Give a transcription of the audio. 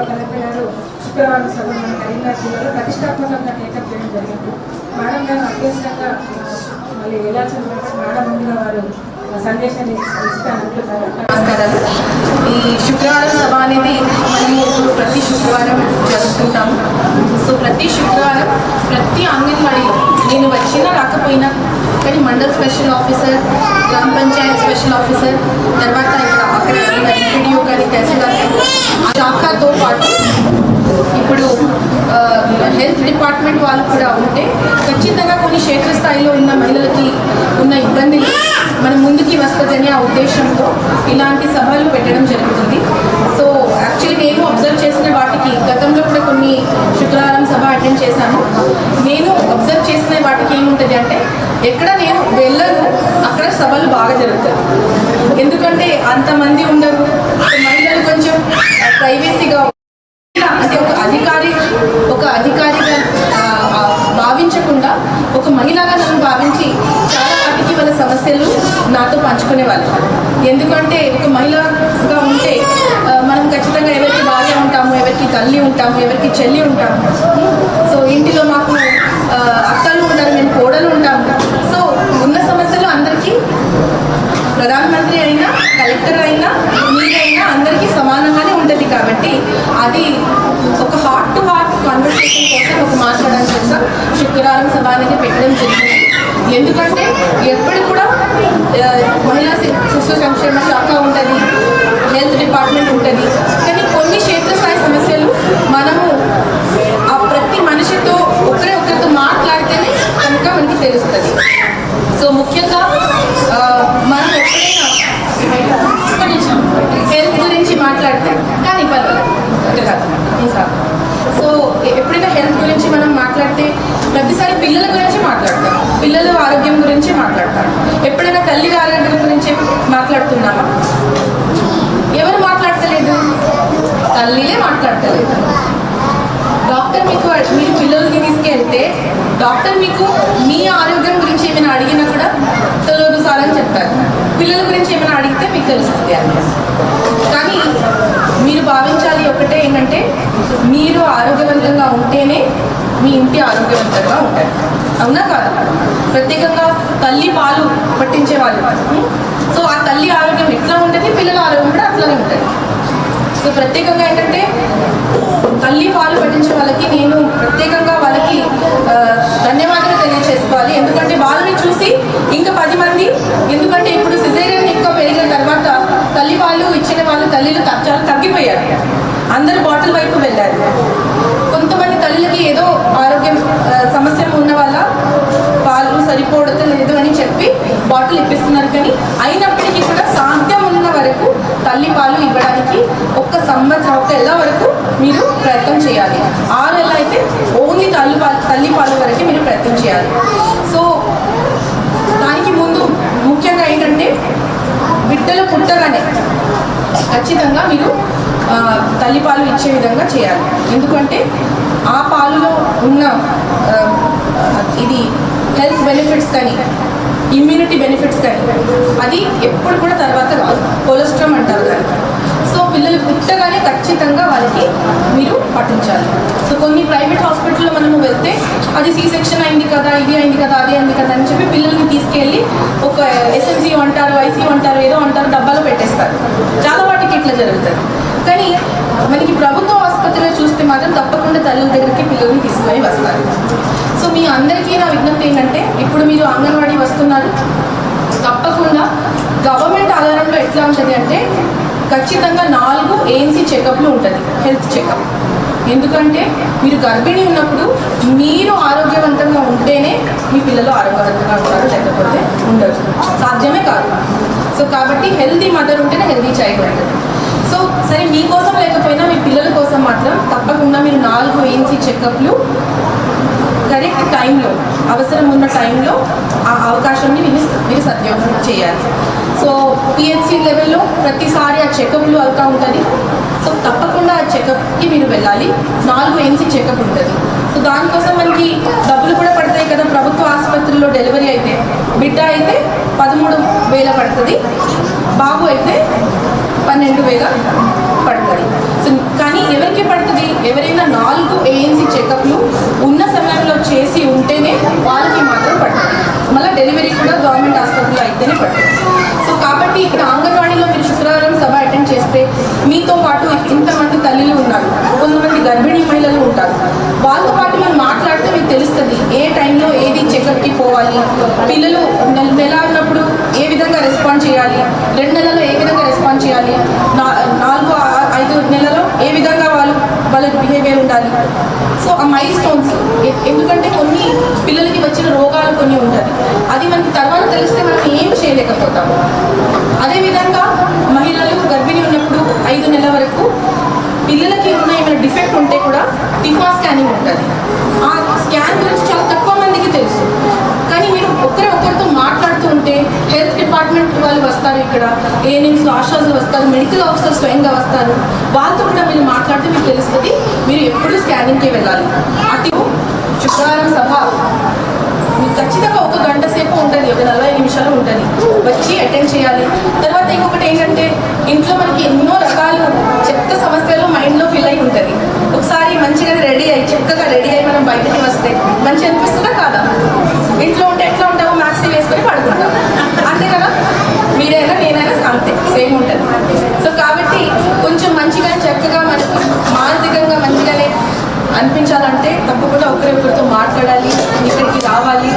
గౌరవ కలెక్టర్ శుక్రవారం సభ మన కరీంనగర్ జిల్లాలో ప్రతిష్టాత్మకంగా టేకప్ చేయడం జరిగింది. మేడం గారు అత్యవసరంగా మళ్ళీ ఎలా వెళ్ళాల్సిన మేడం ముందుగా వారు సందేశాన్ని ఇస్తానంటున్నారు నమస్కారాలు. ఈ శుక్రవారం సభ అనేది మనము ఇప్పుడు ప్రతి శుక్రవారం జరుపుకుంటాము సో ప్రతి శుక్రవారం ప్రతి అంగన్వాడీలో నేను వచ్చినా రాకపోయినా కానీ మండల్ స్పెషల్ ఆఫీసర్ గ్రామ పంచాయత్ స్పెషల్ ఆఫీసర్ తర్వాత ఇక్కడ అక్కడ ఎంపీడీఓ గారి తహసీల్దార్ స్థాయిలో ఉన్న మహిళలకి ఉన్న ఇబ్బందులు మనం ముందుకి వస్తుందని ఆ ఉద్దేశంతో ఇలాంటి సభలు పెట్టడం జరుగుతుంది. సో యాక్చువల్లీ నేను అబ్జర్వ్ చేసిన వాటికి గతంలో కూడా కొన్ని శుక్రవారం సభ అటెండ్ చేశాను. నేను అబ్జర్వ్ చేసిన వాటికి ఏముంటుంది అంటే ఎక్కడ నేను వెళ్ళను అక్కడ సభలు బాగా జరుగుతాయి. ఎందుకంటే అంతమంది ఉండరు. మహిళలు కొంచెం ప్రైవేసీగా అంటే ఒక అధికారి ఒక అధికారిగా భావించకుండా ఒక మహిళగా నన్ను భావించి చాలా వాటికి వాళ్ళ సమస్యలు నాతో పంచుకునేవాళ్ళు. ఎందుకంటే ఒక మహిళగా ఉంటే మనం ఖచ్చితంగా ఎవరికి భార్య ఉంటాము ఎవరికి తల్లి ఉంటాము ఎవరికి చెల్లి ఉంటాము. సో ఇంటిలో మాకు అక్కలు అత్తలు ఉంటారు మేము కోడలు ఉంటాము సో ఉన్న సమస్యలు అందరికీ ప్రధానమంత్రి అయినా కలెక్టర్ అయినా మీరైనా అందరికీ సమానంగానే ఉంటుంది కాబట్టి అది ఒక హార్ట్ టు హార్ట్ కాన్వర్సేషన్ కోసం ఒక మాట్లాడడం కోసం శుక్రవారం సభ అనేది పెట్టడం జరిగింది. ఎందుకంటే ఎప్పుడు కూడా మహిళా శిశు సంక్షేమ శాఖ ఉంటుంది హెల్త్ డిపార్ట్మెంట్ ఉంటుంది. కానీ కొన్ని క్షేత్రస్థాయి సమస్యలు మనము ఆ ప్రతి మనిషితో ఒకరే ఒకరితో మాట్లాడితేనే కనుక మనకి తెలుస్తుంది. సో ముఖ్యంగా మనం ఎప్పుడైనా హెల్త్ గురించి మాట్లాడతాం కానీ పర్వాలేదు. సో ఎప్పుడైనా హెల్త్ గురించి మనం మాట్లాడితే ప్రతిసారి పిల్లల గురించి మాట్లాడతాం పిల్లల ఆరోగ్యం గురించి మాట్లాడతాం ఎప్పుడైనా తల్లి ఆరోగ్యం గురించి మాట్లాడుతున్నామా ఎవరు మాట్లాడతలేదు? తల్లిలే మాట్లాడతలేదు. డాక్టర్ మీకు మీరు పిల్లలకి తీసుకెళ్తే డాక్టర్ మీకు మీ ఆరోగ్యం గురించి ఏమైనా అడిగినా కూడా తెలియదు సార్ అని చెప్తారు. పిల్లల గురించి ఏమైనా అడిగితే మీకు తెలుస్తుంది అని కానీ మీరు భావించాలి ఒకటే ఏంటంటే మీరు ఆరోగ్యవంతంగా ఉంటేనే మీ ఇంటి ఆరోగ్యవంతంగా ఉంటారు. అవునా కాదు? ప్రత్యేకంగా తల్లి పాలు పట్టించే వాళ్ళు. సో ఆ తల్లి ఆరోగ్యం ఎట్లా ఉంటుంది? పిల్లల ఆరోగ్యం కూడా అట్లానే ఉంటుంది. సో ప్రత్యేకంగా ఏంటంటే తల్లి పాలు పట్టించే వాళ్ళకి నేను ప్రత్యేకంగా వాళ్ళకి ధన్యవాదాలు తెలియజేసుకోవాలి ఎందుకంటే వాళ్ళని చూసి ఇంకా పది మంది ఎందుకంటే ఇప్పుడు సిజేరియన్ ఎక్కువ పెరిగిన తర్వాత తల్లి పాలు ఇచ్చిన వాళ్ళు తల్లిలు త- చాలా తగ్గిపోయారు అందరు బాటిల్ వైపు వెళ్ళారు. కొంతమంది తల్లులకి ఏదో ఆరోగ్యం సమస్య ఉన్న వల్ల పాలు సరిపోవడం లేదు అని చెప్పి బాటిల్ ఇప్పిస్తున్నారు. కానీ అయినప్పటికీ కూడా సాధ్యం ఉన్న వరకు తల్లి పాలు ఇవ్వడానికి ఒక్క సంవత్సరం ఒక ఎలా వరకు మీరు ప్రయత్నం చేయాలి. ఆరు ఎలా అయితే ఓన్లీ తల్లి పాలు తల్లి పాలు వరకే మీరు ప్రయత్నం చేయాలి. సో దానికి ముందు ముఖ్యంగా ఏంటంటే బిడ్డలు పుట్టగానే ఖచ్చితంగా మీరు తల్లిపాలు ఇచ్చే విధంగా చేయాలి. ఎందుకంటే ఆ పాలులో ఉన్న ఇది హెల్త్ బెనిఫిట్స్ కానీ ఇమ్యూనిటీ బెనిఫిట్స్ కానీ అది ఎప్పుడు కూడా తర్వాత రాదు. కొలెస్ట్రామ్ అంటారు దాన్ని. సో పిల్లలు పుట్టగానే ఖచ్చితంగా వాళ్ళకి మీరు పట్టించాలి. సో కొన్ని ప్రైవేట్ హాస్పిటల్లో మనము వెళ్తే అది సి సెక్షన్ అయింది కదా ఇది అయింది కదా అది అయింది కదా అని చెప్పి పిల్లల్ని తీసుకెళ్ళి ఒక ఎస్ఎంసీ అంటారు ఐసీ అంటారు ఏదో అంటారు డబ్బాలో పెట్టేస్తారు. చాలా వాటికి ఇట్లా జరుగుతుంది. మనకి ప్రభుత్వ ఆసుపత్రిలో చూస్తే మాత్రం తప్పకుండా తల్లుల దగ్గరికి పిల్లల్ని తీసుకొని వస్తారు. సో మీ అందరికీ నా విజ్ఞప్తి ఏంటంటే ఇప్పుడు మీరు అంగన్వాడీ వస్తున్నారు. తప్పకుండా గవర్నమెంట్ ఆధారంలో ఎట్లా ఉంటుంది అంటే ఖచ్చితంగా నాలుగు ఏఎన్సీ చెకప్లు ఉంటుంది హెల్త్ చెకప్. ఎందుకంటే మీరు గర్భిణీ ఉన్నప్పుడు మీరు ఆరోగ్యవంతంగా ఉంటేనే మీ పిల్లలు ఆరోగ్యవంతంగా ఉంటారు లేకపోతే ఉండరు. సాధ్యమే కాదు. సో కాబట్టి హెల్దీ మదర్ ఉంటేనే హెల్దీ చైల్డ్ ఉంటుంది. సో సరే మీకోసం లేకపోయినా మీ పిల్లల కోసం మాత్రం తప్పకుండా మీరు నాలుగు ఏఎన్సీ చెకప్లు కరెక్ట్ టైంలో అవసరం ఉన్న టైంలో ఆ అవకాశాన్ని మీరు మీరు సద్వినియోగం చేయాలి. సో పిహెచ్సి లెవెల్లో ప్రతిసారి ఆ చెకప్లు అవుతూ ఉంటుంది. సో తప్పకుండా ఆ చెకప్కి మీరు వెళ్ళాలి. నాలుగు ఎన్సీ చెకప్ ఉంటుంది. సో దానికోసం మనకి డబ్బులు కూడా పడతాయి కదా. ప్రభుత్వ ఆసుపత్రుల్లో డెలివరీ అయితే బిడ్డ అయితే పదమూడు వేల పడుతుంది. బాబు అయితే పన్నెండు వేల పడుతుంది. సో కానీ ఎవరికి పడుతుంది? ఎవరైనా నాలుగు ఏఎన్సీ చెకప్లు ఉన్న సమయంలో చేసి ఉంటేనే వాళ్ళకి మాత్రం పడుతుంది. మళ్ళీ డెలివరీ కూడా గవర్నమెంట్ ఆసుపత్రిలో అయితేనే పడుతుంది. సో కాబట్టి ఇక్కడ అంగన్వాడీలో మీరు శుక్రవారం సభ అటెండ్ చేస్తే మీతో పాటు ఇంతమంది తల్లిలు ఉన్నారు కొంతమంది గర్భిణీ మహిళలు ఉంటారు. వాళ్ళతో పాటు మనం మాట్లాడితే మీకు తెలుస్తుంది ఏ టైంలో ఏది చెకప్కి పోవాలి పిల్లలు నెల నెల ఉన్నప్పుడు ఏ విధంగా రెస్పాండ్ చేయాలి రెండు నెలల్లో ఏ విధంగా చేయాలి. నా- నాలుగు ఐదు నెలలో ఏ విధంగా వాళ్ళు వాళ్ళ బిహేవియర్ ఉండాలి? సో ఆ మైల్ స్టోన్స్ ఎందుకంటే కొన్ని పిల్లలకి వచ్చిన రోగాలు కొన్ని ఉంటాయి. అది మనకి తర్వాత తెలిస్తే మనం ఏం చేయలేకపోతాము. అదేవిధంగా మహిళలు గర్భిణీ ఉన్నప్పుడు ఐదు నెలల వరకు పిల్లలకి ఉన్న ఏమైనా డిఫెక్ట్ ఉంటే కూడా టిఫా స్కానింగ్ ఉంటుంది. ఆ స్కాన్ గురించి చాలా తక్కువ మందికి తెలుసు. కానీ మీరు ఒకరి ఒకరితో మాట్లాడుతూ డిపార్ట్మెంట్ వాళ్ళు వస్తారు ఇక్కడ. ఏఎన్ఎంస్ ఆశాస్ వస్తారు. మెడికల్ ఆఫీసర్ స్వయంగా వస్తారు. వాళ్ళతో కూడా మీరు మాట్లాడితే మీకు తెలుస్తుంది. మీరు ఎప్పుడు స్కానింగ్కి వెళ్ళాలి. అటు శుక్రవారం సభ. మీకు ఖచ్చితంగా ఒక గంట సేపు ఉంటుంది ఒక నలభై నిమిషాలు ఉంటుంది వచ్చి అటెండ్ చేయాలి. తర్వాత ఇంకొకటి ఏంటంటే ఇంట్లో మనకి ఎన్నో రకాలు చెత్త సమస్యలు మైండ్లో ఫిల్ అయి ఉంటుంది. ఒకసారి మంచిగా రెడీ అయ్యి చక్కగా రెడీ అయ్యి మనం బయటకి వస్తే మంచి అనిపిస్తుంది? అంతే సేమ్ ఉంటుంది. సో కాబట్టి కొంచెం మంచిగా చక్కగా మనకి మానసికంగా మంచిగానే అనిపించాలంటే తప్పకుండా ఒకరికొకరితో మాట్లాడాలి ఇక్కడికి రావాలి.